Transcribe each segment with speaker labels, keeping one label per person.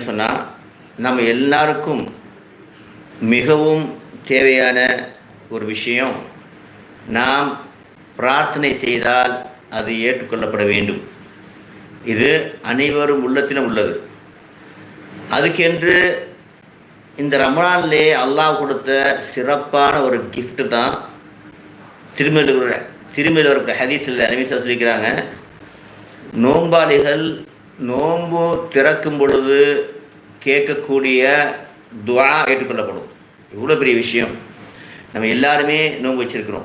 Speaker 1: சொன்னால் நம்ம எல்லாருக்கும் மிகவும் தேவையான ஒரு விஷயம் நாம் பிரார்த்தனை செய்தால் அது ஏற்றுக்கொள்ளப்பட வேண்டும். இது அனைவரும் உள்ளத்திலும் உள்ளது. அதுக்கென்று இந்த ரமணான்லே அல்லாஹ் கொடுத்த சிறப்பான ஒரு கிஃப்ட் தான் திருமதி திருமலுடைய ஹதீஸில் நிமிஷம் சொல்லிக்கிறாங்க நோம்பாளிகள் நோன்பு திறக்கும் பொழுது கேட்கக்கூடிய துவா ஏற்றுக்கொள்ளப்படும் இவ்வளோ பெரிய விஷயம். நம்ம எல்லாருமே நோன்பு வச்சிருக்கிறோம்.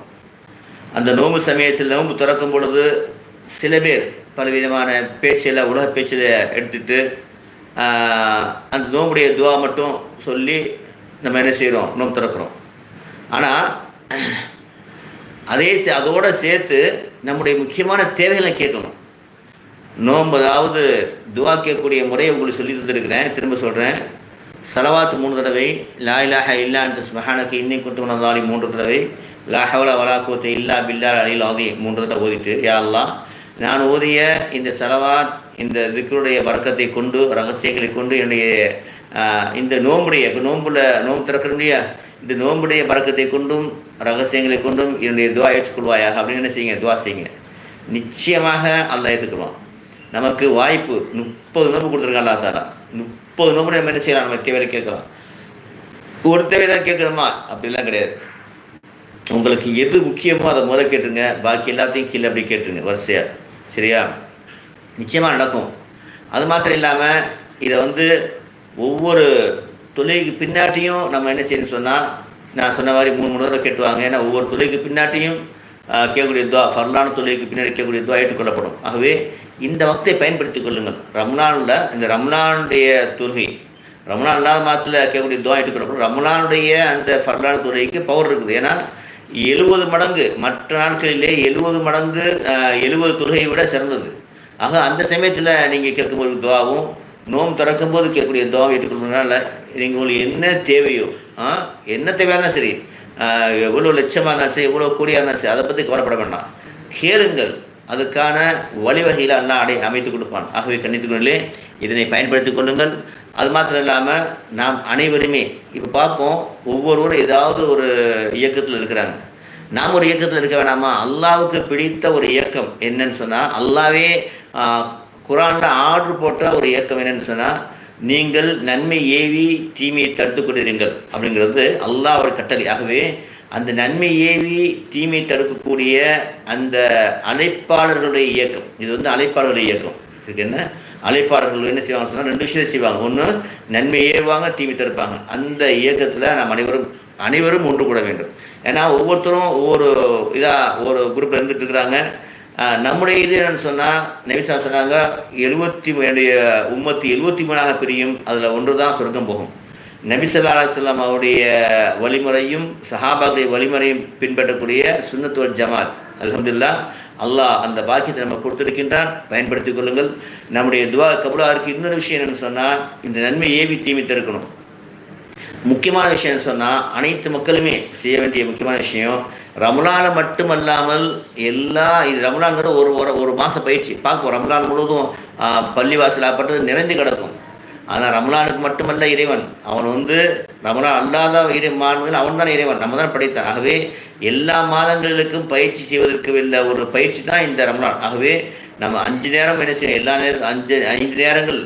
Speaker 1: அந்த நோன்பு சமயத்தில் நோன்பு திறக்கும் பொழுது சில பேர் பலவிதமான பேச்சில் உலக பேச்சில் எடுத்துட்டு அந்த நோம்புடைய துவா மட்டும் சொல்லி நம்ம என்ன செய்கிறோம் நோன்பு திறக்கிறோம். ஆனால் அதே சே- சேர்த்து நம்முடைய முக்கியமான தேவைகளை கேட்கணும். நோம்பதாவது துவா கேட்கக்கூடிய முறையை உங்களுக்கு சொல்லி தந்திருக்கிறேன். திரும்ப சொல்கிறேன் சலவாத் மூணு தடவை லா இலாஹ இல்லா அந்த ஸ்மஹானக்கு இன்னி குத்து மூன்று தடவை லாஹவல வலா கூத்த இல்லா பில்லா அலில் ஆதி மூன்று தடவை ஓதிட்டு யா நான் ஓதிய இந்த சலவாத் இந்த விக்ருடைய வர்க்கத்தை கொண்டு ரகசியங்களை கொண்டு என்னுடைய இந்த நோம்புடைய இப்போ நோம்புல நோம்பு திறக்கிறோம் இல்லையா? இந்த நோம்புடைய பறக்கத்தை கொண்டும் ரகசியங்களை கொண்டும் என்னுடைய துவா ஏற்றுக்கொள்வாயாக. அப்படின்னு என்ன செய்யுங்க? துவா செய்யுங்க. நிச்சயமாக அல்ல ஏற்றுக்குருவான் நமக்கு வாய்ப்பு முப்பது நோம்பு கொடுத்துருக்கான் அல்லா தாரா முப்பது நோம்பு நம்ம என்ன செய்யலாம்? நம்ம தேவையை கேட்கலாம். ஒரு தேவை தான் கேட்கணுமா அப்படிலாம் கிடையாது. உங்களுக்கு எது முக்கியமோ அதை முதல் கேட்டுருங்க. பாக்கி எல்லாத்தையும் கீழே அப்படி கேட்டுருங்க. வரிசையாக சரியா? நிச்சயமாக நடக்கும். அது மாத்திரம் இல்லாமல் இதை வந்து ஒவ்வொரு தொழிலுக்கு பின்னாட்டியும் நம்ம என்ன செய்யணும்னு சொன்னால் நான் சொன்ன மாதிரி மூணு மூணு தடவை கேட்டுவாங்க. ஏன்னா ஒவ்வொரு தொழிலுக்கு பின்னாட்டியும் கேட்கக்கூடிய துவா ஃபர்லான தொழிலுக்கு பின்னாடி கேட்கக்கூடிய துவா ஏற்றுக்கொள்ளப்படும். ஆகவே இந்த வக்தை பயன்படுத்திக் கொள்ளுங்கள். ரம்லானில் இந்த ரம்லானுடைய துருகை ரம்லான் இல்லாத மாதத்தில் கேட்கக்கூடிய துவா எடுக்கிறப்போ ரம்லானுடைய அந்த ஃபர்லான துறைக்கு பவர் இருக்குது. ஏன்னா எழுபது மடங்கு மற்ற நாட்களிலே எழுபது மடங்கு எழுபது தொழுகையை விட சிறந்தது. ஆக அந்த சமயத்தில் நீங்கள் கேட்கும்போது துவாவும் நோம் திறக்கும் போது கேட்கக்கூடிய துவாவை ஏற்றுக்கொள்றதுனால நீங்கள் உங்களுக்கு என்ன தேவையோ ஆ என்ன தேவையான சரி எவ்வளோ லட்சமாக இருந்தாலும் சரி எவ்வளோ கோடியாக இருந்தாலும் சரி அதை பற்றி கவலைப்பட வேண்டாம். கேளுங்கள். அதுக்கான வழிவகையில் எல்லாம் அடை அமைத்து கொடுப்பான். ஆகவே கண்ணித்துக்குள்ளே இதனை பயன்படுத்திக் கொள்ளுங்கள். அது மாத்திரம் இல்லாமல் நாம் அனைவருமே இப்போ பார்ப்போம் ஒவ்வொருவரும் ஏதாவது ஒரு இயக்கத்தில் இருக்கிறாங்க. நாம் ஒரு இயக்கத்தில் இருக்க வேணாமா? அல்லாவுக்கு பிடித்த ஒரு இயக்கம் என்னன்னு சொன்னால் அல்லாவே குரானில் ஆர்டர் போட்ட ஒரு இயக்கம் என்னன்னு சொன்னால் நீங்கள் நன்மை ஏவி தீமையை தடுத்து கொண்டிருங்கள் அப்படிங்கிறது அல்லாஹ் ஒரு கட்டளை. ஆகவே அந்த நன்மை ஏவி தீமை தடுக்கக்கூடிய அந்த அழைப்பாளர்களுடைய இயக்கம். இது வந்து அழைப்பாளர்களுடைய இயக்கம். இதுக்கு என்ன? அழைப்பாளர்கள் என்ன செய்வாங்க சொன்னால் ரெண்டு விஷயத்தை செய்வாங்க. ஒன்று நன்மை ஏவாங்க தீமை தடுப்பாங்க. அந்த இயக்கத்தில் நாம் அனைவரும் அனைவரும் ஒன்று கூட வேண்டும். ஏன்னா ஒவ்வொருத்தரும் ஒவ்வொரு இதாக ஒரு குரூப்பில் இருந்துட்டு இருக்கிறாங்க. நம்முடைய இது என்னன்னு சொன்னால் நெவிசா சொன்னாங்க எழுபத்தி என்னுடைய உம்மத்து எழுபத்தி மூணாக பிரியும். அதில் ஒன்று தான் சொர்க்கம் போகும். நபிசல்லா அலுவலாம் அவருடைய வழிமுறையும் சஹாபாவுடைய வழிமுறையும் பின்பற்றக்கூடிய சுன்னத்துவல் ஜமாத். அலமதுல்லா அல்லாஹ் அந்த பாக்கியத்தை நம்ம கொடுத்துருக்கின்றான். பயன்படுத்திக் கொள்ளுங்கள். நம்முடைய துவா கபுலாருக்கு இன்னொரு விஷயம் என்னன்னு சொன்னால் இந்த நன்மை ஏவி தீமித்திருக்கணும். தடுக்கணும் முக்கியமான விஷயம் சொன்னால் அனைத்து மக்களுமே செய்ய வேண்டிய முக்கியமான விஷயம் ரமலான மட்டுமல்லாமல் எல்லா இது ரமலாங்கிறது ஒரு ஒரு ஒரு மாதம் பயிற்சி. பார்ப்போம். ரமலான் முழுவதும் பள்ளிவாசல் ஆப்பட்டது நிறைந்து கிடக்கும். ஆனால் ரமலானுக்கு மட்டுமல்ல இறைவன். அவன் வந்து ரமலான் அல்லாத இறை மாண்புகள் அவன் தான் இறைவன். நம்ம தான் படைத்தான். ஆகவே எல்லா மாதங்களுக்கும் பயிற்சி செய்வதற்கு உள்ள ஒரு பயிற்சி தான் இந்த ரமலான். ஆகவே நம்ம அஞ்சு நேரம் என்ன செய்யணும்? எல்லா நேரம் அஞ்சு ஐந்து நேரங்கள்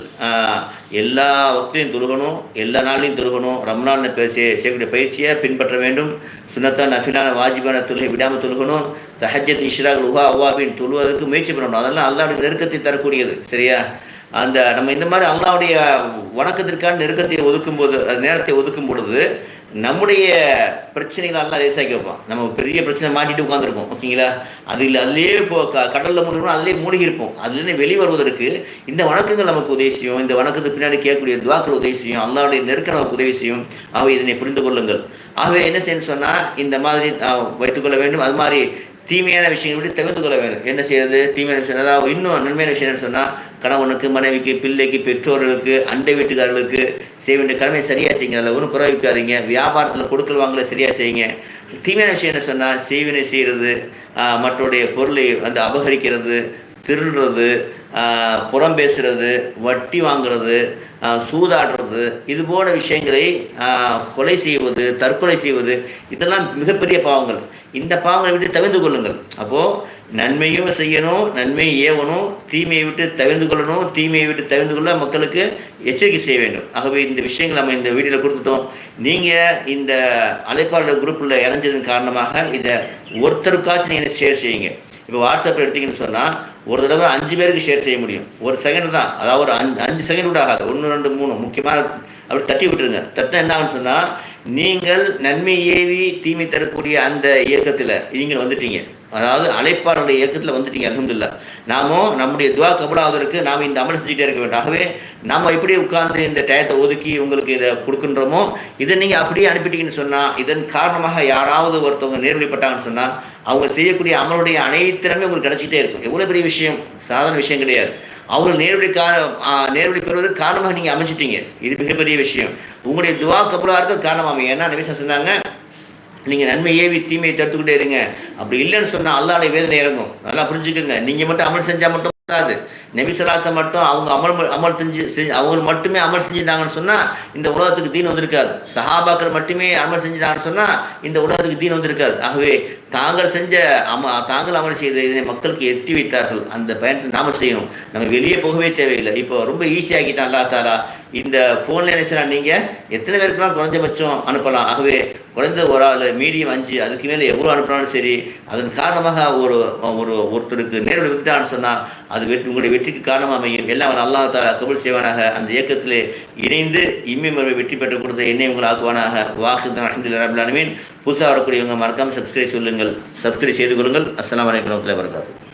Speaker 1: எல்லா வக்தையும் துருகணும் எல்லா நாளையும் துருகணும் ரம்லான் செய்யக்கூடிய பயிற்சியை பின்பற்ற வேண்டும். சுனத்தா நஃபிலான வாஜிபான தொழுகை விடாமல் தொழுகணும். தஹஜத் இஷ்ராக் உஹா அவ்வாபின் தொழுவதற்கு முயற்சி பண்ணணும். அதெல்லாம் அல்லாவுடைய நெருக்கத்தை தரக்கூடியது. சரியா? அந்த நம்ம இந்த மாதிரி அல்லாவுடைய வணக்கத்திற்கான நெருக்கத்தை ஒதுக்கும் போது நேரத்தை ஒதுக்கும் பொழுது நம்முடைய பிரச்சனைகள் எல்லாம் லேசாக்கி வைப்பான் நம்ம பெரிய பிரச்சனை மாட்டிட்டு உட்காந்துருப்போம் ஓகேங்களா? அது இல்லை அதுலேயே இப்போ க கடலில் மூழ்கணும் அதுலேயே மூழ்கி இருப்போம் அதுலேருந்து வெளியே வருவதற்கு இந்த வணக்கங்கள் நமக்கு உதவி செய்யும். இந்த வணக்கத்துக்கு பின்னாடி கேட்கக்கூடிய துவாக்கள் உதவி செய்யும். அல்லாவுடைய நெருக்கம் நமக்கு உதவி செய்யும். ஆகவே இதனை புரிந்து கொள்ளுங்கள். ஆகவே என்ன செய்யணும் சொன்னால் இந்த மாதிரி வைத்துக்கொள்ள வேண்டும். அது மாதிரி தீமையான விஷயங்களை விட்டு தவிர்த்து கொள்ள வேண்டும் என்ன செய்யறது? தீமையான விஷயம். அதாவது இன்னும் நன்மையான விஷயம் என்ன சொன்னால் கணவனுக்கு மனைவிக்கு பிள்ளைக்கு பெற்றோர்களுக்கு அண்டை வீட்டுக்காரர்களுக்கு செய்ய வேண்டிய கடமை சரியாக செய்யுங்க. அதில் ஒன்றும் குறை வைக்காதீங்க. வியாபாரத்தில் கொடுக்கல் வாங்கல சரியாக செய்யுங்க. தீமையான விஷயம் என்ன சொன்னால் செய்வினை செய்கிறது மற்றோடைய பொருளை வந்து அபகரிக்கிறது திருடுறது புறம் பேசுறது வட்டி வாங்குறது சூதாடுறது இது போன்ற விஷயங்களை கொலை செய்வது தற்கொலை செய்வது இதெல்லாம் மிகப்பெரிய பாவங்கள். இந்த பாவங்களை விட்டு தவிர்த்து கொள்ளுங்கள். அப்போது நன்மையும் செய்யணும் நன்மையை ஏவணும் தீமையை விட்டு தவிர்த்து கொள்ளணும் தீமையை விட்டு தவிர்த்து கொள்ள மக்களுக்கு எச்சரிக்கை செய்ய வேண்டும். ஆகவே இந்த விஷயங்கள் நம்ம இந்த வீடியோவில் கொடுத்துட்டோம். நீங்கள் இந்த அழைப்பாளர் குரூப்பில் இணைஞ்சதன் காரணமாக இதை ஒருத்தருக்காச்சும் நீங்கள் ஷேர் செய்யுங்க. இப்போ வாட்ஸ்அப் எடுத்தீங்கன்னு சொன்னால் ஒரு தடவை அஞ்சு பேருக்கு ஷேர் செய்ய முடியும். ஒரு செகண்ட் தான். அதாவது ஒரு அஞ்சு அஞ்சு செகண்ட் கூட ஆகாது. ஒன்று ரெண்டு மூணு. முக்கியமான அப்படி தட்டி விட்டுருங்க. தட்டினா என்ன ஆகுன்னு சொன்னால் நீங்கள் நன்மை ஏவி தீமை தரக்கூடிய அந்த இயக்கத்தில் நீங்கள் வந்துட்டீங்க. அதாவது அழைப்பாளருடைய இயக்கத்தில் வந்துட்டீங்க அலமதுல்லா நாமும் நம்முடைய துவா கபடாவதற்கு நாம் இந்த அமல் செஞ்சுட்டே இருக்க வேண்டும். ஆகவே நாம் எப்படி உட்கார்ந்து இந்த டயத்தை ஒதுக்கி உங்களுக்கு இதை கொடுக்குன்றோமோ இதை நீங்கள் அப்படியே அனுப்பிட்டீங்கன்னு சொன்னால் இதன் காரணமாக யாராவது ஒருத்தவங்க நேர்வழிப்பட்டாங்கன்னு சொன்னால் அவங்க செய்யக்கூடிய அமலுடைய அனைத்திறமே உங்களுக்கு கிடைச்சிட்டே இருக்கும். எவ்வளோ பெரிய விஷயம்? சாதாரண விஷயம் கிடையாது. அவங்க நேர்வழி கார நேர்வழி பெறுவதற்கு காரணமாக நீங்கள் அமைச்சிட்டீங்க இது மிகப்பெரிய விஷயம். உங்களுடைய துவா கபலாக இருக்க காரணமாக ஏன்னா நிமிஷம் சொன்னாங்க நீங்கள் நன்மை ஏவி தீமையை தடுத்துக்கிட்டே இருங்க. அப்படி இல்லைன்னு சொன்னால் அல்லாட வேதனை இறங்கும். நல்லா புரிஞ்சுக்கோங்க. நீங்கள் மட்டும் அமல் செஞ்சால் மட்டும் கூடாது. நபிசலாசம் மட்டும் அவங்க அமல் அமல் செஞ்சு செஞ்சு அவங்க மட்டுமே அமல் செஞ்சுட்டாங்கன்னு சொன்னால் இந்த உலகத்துக்கு தீன் வந்திருக்காது. சஹாபாக்கள் மட்டுமே அமல் செஞ்சுட்டாங்கன்னு சொன்னால் இந்த உலகத்துக்கு தீன் வந்திருக்காது. ஆகவே தாங்கள் செஞ்ச அம தாங்கள் அமல் செய்த இதனை மக்களுக்கு எட்டி வைத்தார்கள். அந்த பயணத்தை நாம செய்யணும். நம்ம வெளியே போகவே தேவையில்லை. இப்போ ரொம்ப ஈஸியாகிட்டான் அல்லா தாலா. இந்த ஃபோன்ல என்ன நீங்க? நீங்கள் எத்தனை பேருக்குலாம் குறைஞ்சபட்சம் அனுப்பலாம்? ஆகவே குறைந்த ஒரு ஆள் மீடியம் அஞ்சு அதுக்கு மேலே எவ்வளோ அனுப்பினாலும் சரி அதன் காரணமாக ஒரு ஒரு ஒருத்தருக்கு நேரில் விட்டான்னு சொன்னால் அது வெற்றி உங்களுடைய வெற்றிக்கு காரணம் அமையும். எல்லாம் அவன் அல்லாஹ் தாலா கபுல் செய்வானாக. அந்த இயக்கத்திலே இணைந்து இம்மி முறை வெற்றி பெற்று கொடுத்த என்னை உங்களை ஆக்குவானாக. வாக்குதான் அஹமதுல்லா ரபுல்லாலுமீன் புதுசாக வரக்கூடியவங்க மறக்காமல் சப்ஸ்கிரைப் சொல்லுங்கள். சப்ஸ்கிரைப் செய்து கொள்ளுங்கள். அஸ்லாம் வலைக்கம் வரகாத்து